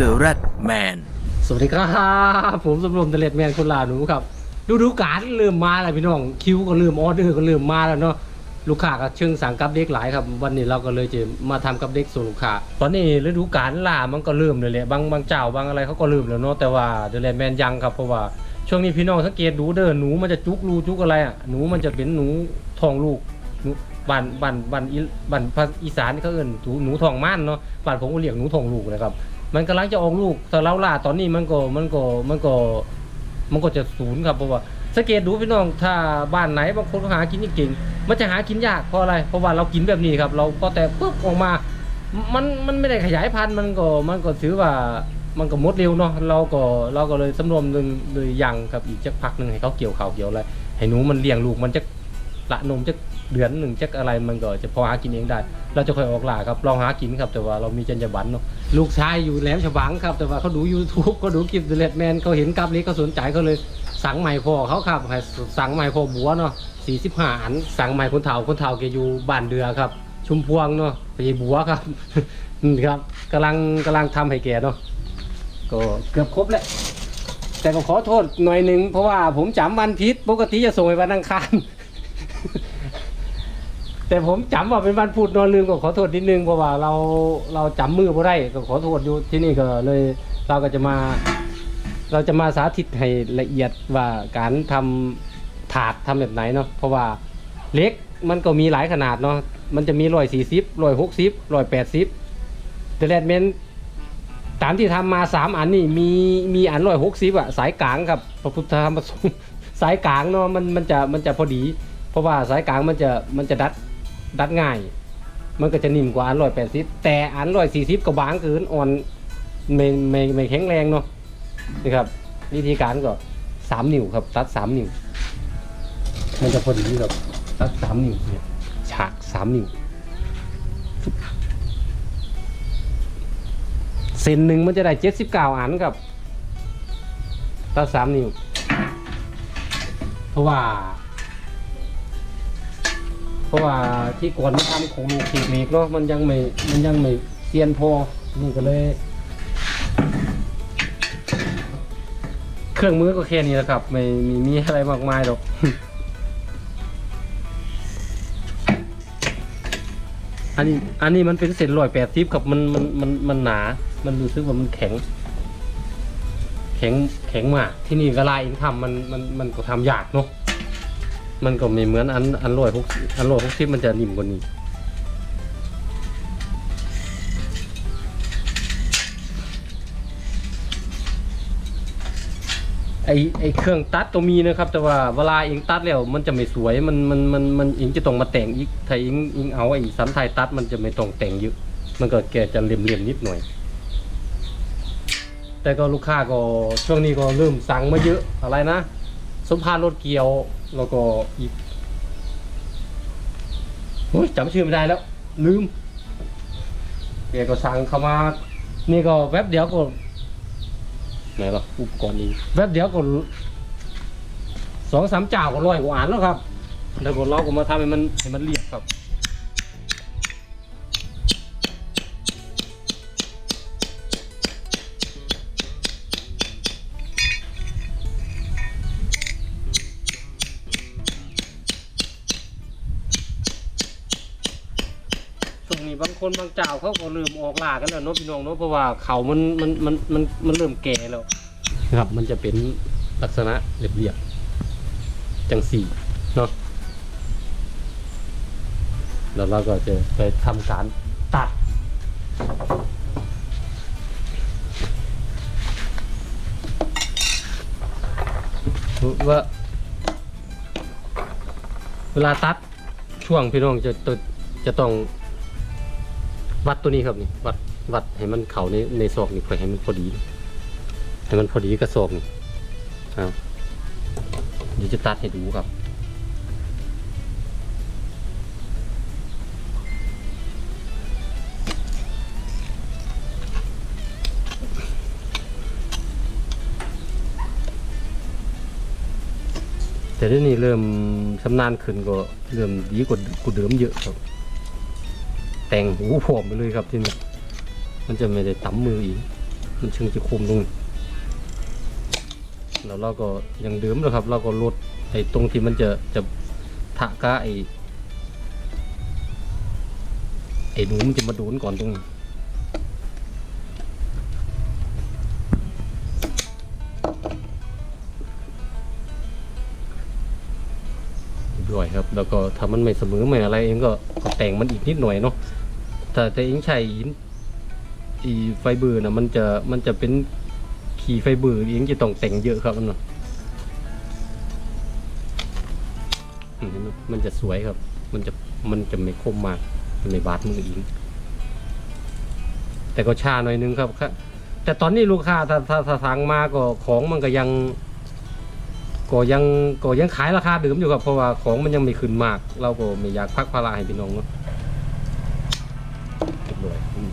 The Rat Man สวัสดีครับผมสมรมเดเลดแมนคนลาหนูครับดูดูการเริ่มมาแล้วพี่น้องคิวก็เริ่มออเดอร์ก็เริ่มมาแล้วเนาะลูกค้าก็เชิงสั่งกับเด็กหลายครับ วันนี้เราก็เลยจะมาทำกับเด็กส่งลูกค้าตอนนี้ฤดูกาลล่ามันก็เริ่มเลยแหละบางบางเจ้าบางอะไรเขาก็เริ่มแล้วเนาะแต่ว่าเดลดแมนยังครับเพราะว่าช่วงนี้พี่น้องสังเกตดูเด้อหนูมันจะจุกรูจุกอะไรอะหนูมันจะเป็นหนูทองลูกหนูบ้านบ้านบ้านอีบ้านภาคอีสานเขาเอิ้นหนูหนูทองม่านเนาะบ้านผมก็เรียกหนูทองลูกนะครับ มันกำลังจะออกลูกแต่เราล่าตอนนี้มันก็มันก็มันก็มันก็จะศูนย์ครับเพราะว่าสังเกตดูพี่น้องถ้าบ้านไหนบางคนก็หากินเก่งๆมันจะหากินยากเพราะอะไร เพราะว่าเรากินแบบนี้ครับ เราก็แต่ปุ๊บออกมา มันมันไม่ได้ขยายพันธุ์มันก็มันก็ถือว่ามันก็มดเร็วเนาะเราก็เราก็เลยสำรวมหนึ่งเลยยังครับอีกจักพักหนึ่งให้เขาเกี่ยวข่าวเกี่ยวอะไรให้หนูมันเลี้ยงลูกมันจะละนมจะเดือนหนึ่งจักอะไรมันก็จะพอหากินเองได้ เราจะค่อยออกล่าครับลองหากินครับแต่ว่าเรามีจรรยาบรรณเนาะ ลูกชายอยู่แหลมฉบังครับ แต่ว่าเขาดู YouTube เขาดูคลิปเดลดแมนเขาเห็นกับนี้เขาสนใจเขาเลยสั่งใหม่พ่อเขาครับสั่งใหม่พ่อบัวเนาะ45อันสั่งใหม่คนเฒ่าคนเฒ่าแกอยู่บ้านเดือครับ ชุมพวงเนาะไปบัวครับนี่ครับกำลังกำลังทำให้แกเนาะก็เกือบครบแล้วแต่ก็ขอโทษหน่อยหนึ่งเพราะว่าผมจำวันพิษปกติจะส่งไปวันอังคาร แต่ผมจำว่าเป็นวันพุธนอนลืมก็ขอโทษนิดนึงเพราะว่าเราเราจำมือบ่ได้ก็ขอโทษอยู่ที่นี่ก็เลย เราก็จะมา เราจะมาสาธิตให้ละเอียดว่าการทำถาดทำแบบไหนเนาะเพราะว่าเล็กมันก็มีหลายขนาดเนาะมันจะมีร้อยสี่สิบร้อยหกสิบร้อยแปดสิบแต่แรดเมนตามที่ทำมาสามอันนี่มีมีอันร้อยหกสิบอะสายกลางครับพระพุทธธรรมประสงค์สายกลางเนาะมันมันจะมันจะพอดี เพราะว่าสายกลางมันจะมันจะดัด ดัดง่าย มันก็จะนิ่มกว่าอันร้อยแปดสิบแต่อันร้อยสี่สิบก็บางเกินอ่อนไม่ไม่ไม่แข็งแรงเนาะนี่ครับ วิธีการก็สามนิ้วครับ ตัดสามนิ้วมันจะพอดีครับตัดสามนิ้วเนี่ยฉากสามนิ้วเซนหนึ่งมันจะได้เจ็ดสิบเก้าอันครับตัดสามนิ้วเพราะว่า เพราะว่าที่ก่อนมันทำของลูกขีดเมกเนาะมันยังไม่มันยังไม่เซียนพอนี่ก็เลย เครื่องมือก็แค่นี้แหละครับ ไม่มีมีอะไรมากมายหรอกอันนี้อันนี้มันเป็นเศษรอยแปดทิปครับมันมันมันมันหนา มันรู้สึกว่ามันแข็ง แข็งแข็งมากที่นี่เวลาเองทำมันมันมันก็ทำยากเนาะ มันก็ไม่เหมือนอันอันร้อยหกอันร้อยหกสิบมันจะนิ่มกว่านี้ไอไอเครื่องตัดก็มีนะครับ แต่ว่าเวลาเองตัดแล้วมันจะไม่สวยมันมันมันมันเองจะต้องมาแต่งอีกถ้าเองเองเอาไอสันไทยตัดมันจะไม่ต้องแต่งเยอะมันก็แกจะเลี่ยมๆนิดหน่อย แต่ก็ลูกค้าก็ช่วงนี้ก็เริ่มสั่งมาเยอะอะไรนะ สมภารรถเกี่ยว แล้วก็อีกโอ้ยจำชื่อไม่ได้แล้ว ลืมแกก็สั่งเข้ามา นี่ก็แป๊บเดียวก็ไหนหรออุปกรณ์นี้แป๊บเดียวก็สองสามเจ้าก็ร้อยกว่าอันแล้วครับ แล้วก็เราก็มาทำให้มันให้มันเรียบครับ ช่วงนี้บางคนบางเจ้าเขาก็เริ่มออกล่ากันแล้วเนาะพี่น้องเนาะเพราะว่าเขามันมันมันมันมันเริ่มแก่แล้วครับ มันจะเป็นลักษณะเรียบๆจังสี่เนาะแล้วเราก็จะไปทำการตัดว่าเวลาตัดช่วงพี่น้องจะจะจะต้อง วัดตัวนี้ครับนี่วัดวัดให้มันเข่าในในศอกนี่ค่อยให้มันพอดีให้มันพอดีกับศอกนี่ครับเดี๋ยวจะตัดให้ดูครับแต่เดี๋ยวนี้เริ่มชำนาญขึ้นก็เริ่มดีกว่ากูเดิมเยอะครับ แต่งหูผอมไปเลยครับที่นี่มันจะไม่ได้ตำมืออีก มันเชึงจะคุมตรงแล้วเราก็ยังเดิมเลยครับ เราก็ลดไอ้ตรงที่มันจะจะทะกะไอ้ไอ้หนูมันจะมาโดนก่อนตรงนี้ด้วยครับ แล้วก็ถ้ามันไม่เสมอไม่อะไรเองก็แต่งมันอีกนิดหน่อยเนาะ แต่แต่เองใช้หินอีไฟเบอร์นะมันจะมันจะเป็นขี่ไฟเบอร์เองจะต้องแต่งเยอะครับมันนะมันจะสวยครับ มันจะมันจะไม่คมมากมันไม่บาดมือเองแต่ก็ชาหน่อยนึงครับครับแต่ตอนนี้ลูกค้าถ้าถ้าถ้าสั่งมาก็ของมันก็ยังก็ยังก็ยังขายราคาเดิมอยู่ครับเพราะว่าของมันยังไม่ขึ้นมาก เราก็ไม่อยากพักภาระให้พี่น้องเนาะเรียบร้อยอืม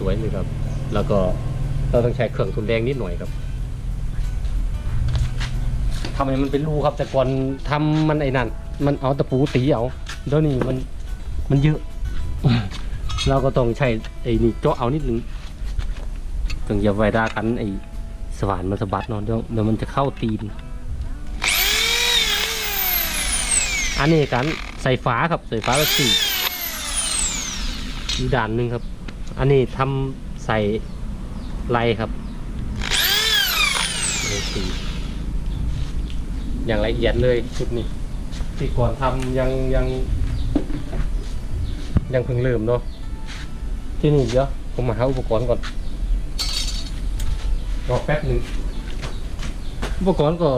สวยเลยครับ แล้วก็เราต้องใช้เครื่องทุนแรงนิดหน่อยครับทำให้มันเป็นรูครับ แต่ก่อนทำมันไอ้นั่นมันเอาตะปูตีเอาเดี๋ยวนี้มันมันเยอะ เราก็ต้องใช้ไอ้นี่เจาะเอานิดนึงถึงอย่าไว้ด้ากันไอ้สว่านมันสะบัดเนาะเดี๋ยวเดี๋ยวมันจะเข้าตีน อันนี้การใส่ฝาครับใส่ฝาละสี่อีกด่านหนึ่งครับ อันนี้ทำใส่ไรครับสีอย่างละเอียดเลยชุดนี้ ที่ก่อนทำยังยัง ยังเพิ่งเริ่มเนาะที่นี่เดี๋ยวผมมาหาอุปกรณ์ก่อนรอแป๊บหนึ่งอุปกรณ์ก็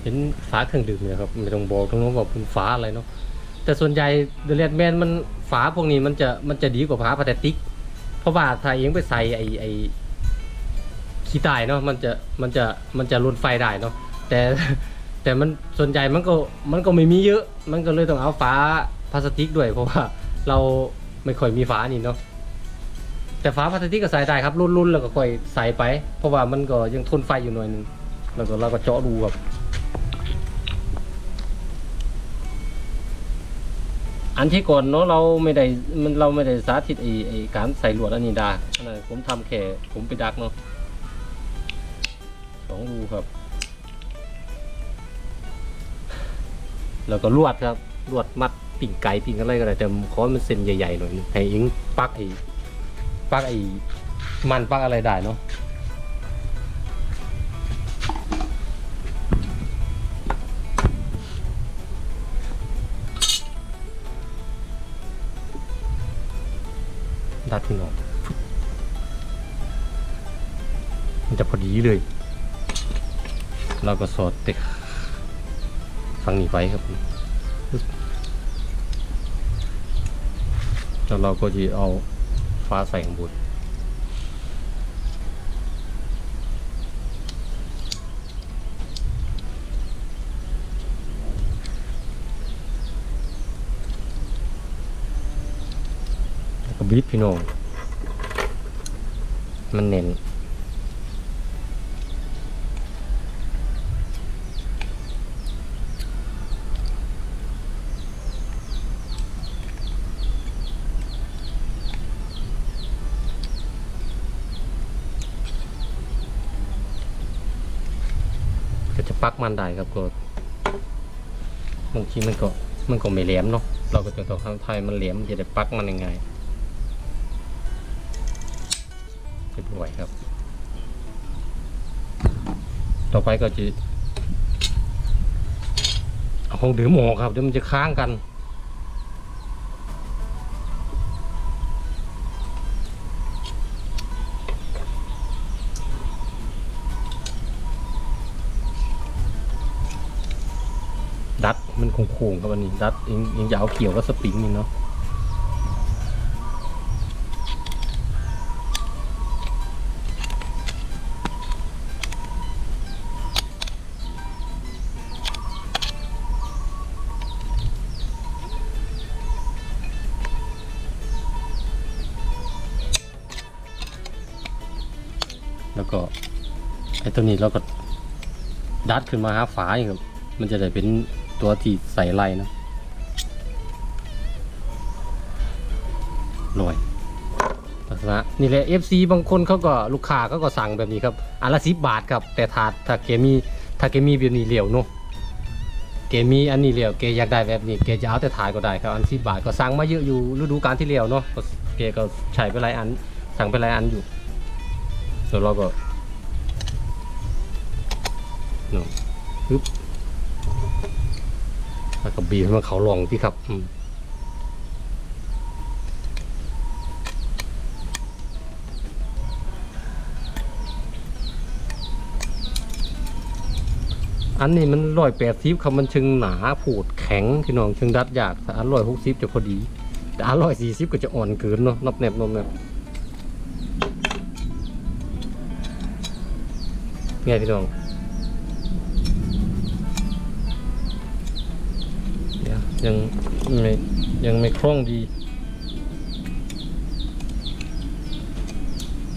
เป็นฝาเครื่องดื่มเนี่ยครับ ไม่ต้องบอกตรงนู้นว่าเป็นฝาอะไรเนาะ แต่ส่วนใหญ่เดลแมนมันฝาพวกนี้มันจะมันจะดีกว่าฝาพลาสติก เพราะว่าถ้าเองไปใส่ไอไอขี้ตายเนาะมันจะมันจะมันจะลนไฟได้เนาะแต่แต่มันส่วนใหญ่มันก็มันก็ไม่มีเยอะ มันก็เลยต้องเอาฝาพลาสติกด้วย เพราะว่าเราไม่ค่อยมีฝานี่เนาะแต่ฝาพลาสติกก็ใส่ได้ครับรุ่นๆแล้วก็ค่อยใส่ไป เพราะว่ามันก็ยังทนไฟอยู่หน่อยนึงแล้วก็เราก็เจาะดูครับ อันที่ก่อนเนาะเราไม่ได้มันเราไม่ได้สาธิตไอ้ไอ้การใส่ลวดอันนี้ดาอันนั้นผมทำแค่ผมไปดักเนาะสองรูครับ แล้วก็ลวดครับลวดมัดปิ่งไก่ปิ่งอะไรก็ได้แต่ขอมันเส้นใหญ่ๆหน่อยนึงให้อิงปักไอ้ปักไอ้มันปักอะไรได้เนาะ ดัดพี่น้องมันจะพอดีเลย เราก็สอดเต็กฟังนี้ไปครับ แล้วเราก็จะเอาฟ้าใส่ข้างบน บีบพี่น้อง มันเน้นก็จะปักมันได้ครับก็บางทีมันก็มันก็ไม่แหลมเนาะเราก็จะต้องทำไทยมันแหลมจะได้ปักมันยังไง เรียบร้อยครับ ต่อไปก็จะเอาของดื่มออกครับเดี๋ยวมันจะค้างกันดัดมันโค้งๆครับอันนี้ดัดเองเองจะเอาเขียวกับสปริงนี่เนาะ แล้วก็ไอ้ตัวนี้เราก็ดัดขึ้นมาหาฝาอีกครับ มันจะได้เป็นตัวที่ใส่ไล่นะลอยลักษณะนี่แหละ FC บางคนเขาก็ลูกค้าเขาก็สั่งแบบนี้ครับอันละสิบบาทครับ แต่ถาดถ้าแกมีถ้าแกมีแบบนี้เหลียวเนาะแกมีอันนี้เหลียวแกอยากได้แบบนี้แกจะเอาแต่ถาดก็ได้ครับอันสิบบาทก็สั่งมาเยอะอยู่ฤดูกาลที่เหลียวเนาะก็แกก็ใช้ไปหลายอันสั่งไปหลายอันอยู่ แล้วเราก็เนาะปึ๊บแล้วก็บีบให้มันเขาลองที่ครับอืมอันนี้มันร้อยแปดสิบครับมันชึงหนาผูดแข็งพี่น้องชึงดัดยากแต่อันร้อยหกสิบจะพอดี แต่อันร้อยสี่สิบก็จะอ่อนเกินเนาะนับแนบนมแนบ ไงพี่น้องเดี๋ยวยังไม่ยังไม่คล่องดี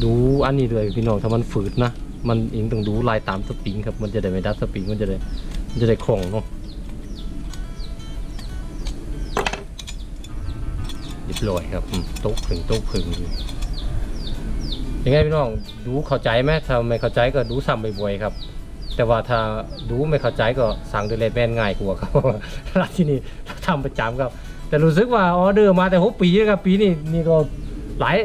ดูอันนี้เลยพี่น้องถ้ามันฝืดนะมันเองต้องดูลายตามสปริงครับ มันจะได้ไม่ดัดสปริงมันจะได้มันจะได้คล่องเนาะเรียบร้อยครับโต๊ะผึ่งโต๊ะผึ่งดู ยังไงพี่น้องดูเข้าใจไหมถ้าไม่เข้าใจก็ดูซ้ำบ่อยๆครับ แต่ว่าถ้าดูไม่เข้าใจก็สั่งด้วยเลแมนง่ายกว่าครับร้านที่นี่ทำประจำครับ แต่รู้สึกว่าออเดอร์มาแต่หกปีแล้วครับปีนี้นี่ก็หลาย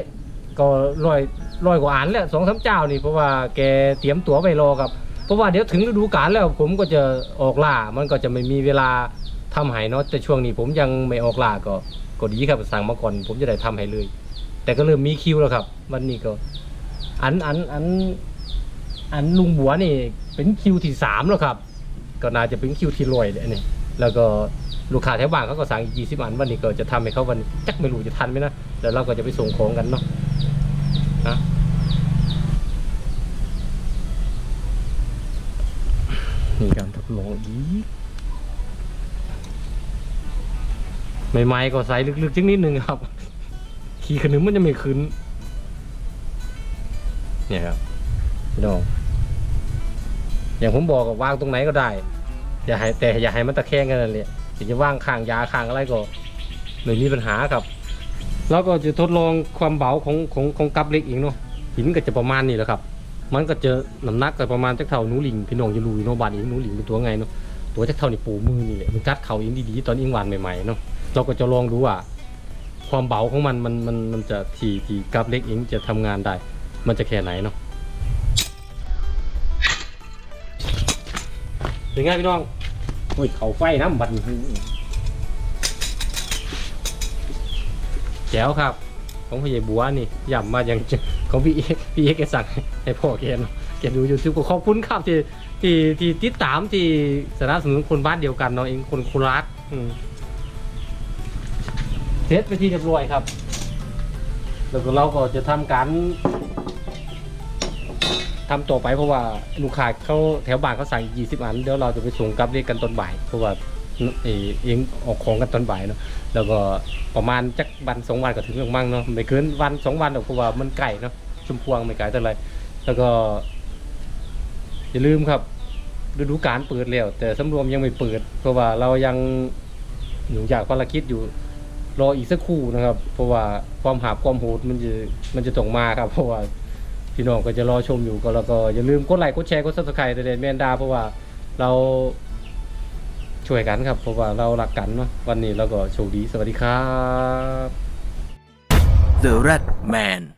ก็ร้อยร้อยกว่าอันแล้วสองสามเจ้านี่เพราะว่าแกเตรียมตั๋วไปรอครับเพราะว่าเดี๋ยวถึงฤดูกาลแล้วผมก็จะออกล่ามันก็จะไม่มีเวลาทำให้เนาะแต่ช่วงนี้ผมยังไม่ออกล่าก็ก็ดีครับสั่งมาก่อนผมจะได้ทำให้เลย แต่ก็เริ่มมีคิวแล้วครับ วันนี้ก็ อันอันอันอันลุงบัวนี่เป็นคิวที่สามแล้วครับ ก็น่าจะเป็นคิวที่รวยเลยนี่แล้วก็ลูกค้าแถวบ้านเขาก็สั่งอีกยี่สิบอันวันนี้ก็จะทำให้เขาวันนี้จักไม่รู้จะทันไหมนะแล้วเราก็จะไปส่งของกันเนาะนะมีการทดลองอีกใหม่ๆก็ใส่ลึกๆจังนิดนึงครับ ขี่ขนึมมันจะไม่ขึ้น เนี่ยครับพี่น้อง อย่างผมบอกกับวางตรงไหนก็ได้ อย่าให้แต่อย่าให้มันตะแคงกันนั่นแหละถึงจะว่างข้างยาข้างอะไรก็ไม่มีปัญหาครับ แล้วก็จะทดลองความเบาของของของกับเล็กอีกเนาะหินก็จะประมาณนี้แหละครับ มันก็จะน้ำหนักก็ประมาณจักเท่าหนูหลิงพี่น้องจะรู้อยู่เนาะบานอีกหนูหลิงเป็นตัวไงเนาะตัวจักเท่านี่ปูมือนี่แหละมันกัดเข่าอิงดีๆตอนอิงหวานใหม่ๆเนาะเราก็จะลองดูว่าความเบาของมันมันมันมันจะที่ที่กับเล็กเองจะทำงานได้ มันจะแค่ไหนเนาะเป็นไงพี่น้องโอ้ยเขาไฟน้ำบัดนแจ๋วครับ ของพี่ใหญ่บัวนี่ย่ำมาอย่างของพี่เอกพี่เอกแกสั่งให้พ่อแกเนาะแกดูยูทูบก็ขอบคุณครับที่ที่ที่ติดตามที่สนับสนุนคนบ้านเดียวกันเนาะเองคนโคราชอืมเสร็จไปที่เรียบร้อยครับ แล้วก็เราก็จะทำการ ทำต่อไปเพราะว่าลูกค้าเขาแถวบ้านเขาสั่งยี่สิบอันเดี๋ยวเราจะไปส่งกลับเรียกกันตอนบ่ายเพราะว่าเออเองออกของกันตอนบ่ายเนาะแล้วก็ประมาณจักวันสองวันก็ถึงมั่งเนาะไม่เกินวันสองวันหรอกเพราะว่ามันไก่เนาะชุมพวงไม่ไก่เท่าไรแล้วก็ อย่าลืมครับฤดูกาลเปิดแล้วแต่สำรวมยังไม่เปิด เพราะว่าเรายังอยู่อยากภารกิจอยู่ รออีกสักครู่นะครับ เพราะว่าความหาบความโหดมันจะมันจะต้องมาครับ เพราะว่า พี่น้องก็จะรอชมอยู่ก็แล้วก็อย่าลืมกดไลค์กดแชร์กดซับสไครต์เดนแมนดาเพราะว่าเราช่วยกันครับเพราะว่าเรารักกันเนาะวันนี้เราก็โชคดีสวัสดีครับ The Red Man